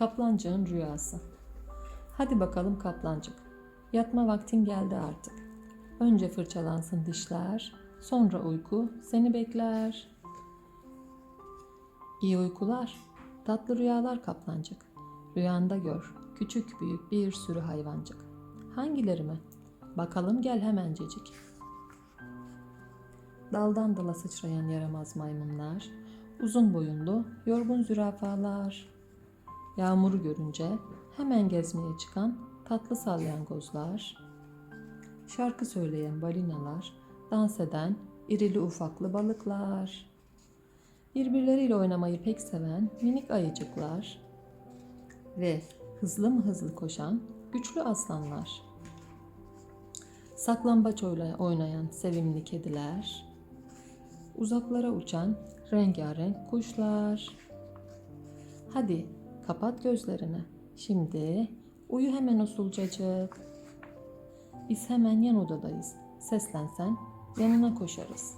Kaplancığın rüyası. Hadi bakalım kaplancık. Yatma vaktin geldi artık. Önce fırçalansın dişler, sonra uyku seni bekler. İyi uykular, tatlı rüyalar kaplancık. Rüyanda gör, küçük büyük bir sürü hayvancık. Hangileri mi? Bakalım gel hemencecik. Daldan dala sıçrayan yaramaz maymunlar, uzun boyunlu, yorgun zürafalar. Yağmuru görünce hemen gezmeye çıkan tatlı salyangozlar, şarkı söyleyen balinalar, dans eden irili ufaklı balıklar, birbirleriyle oynamayı pek seven minik ayıcıklar ve hızlı mı hızlı koşan güçlü aslanlar. Saklambaç oynayan sevimli kediler, uzaklara uçan rengarenk kuşlar. Hadi kapat gözlerini. Şimdi uyu hemen usulcacık. Biz hemen yan odadayız. Seslensen yanına koşarız.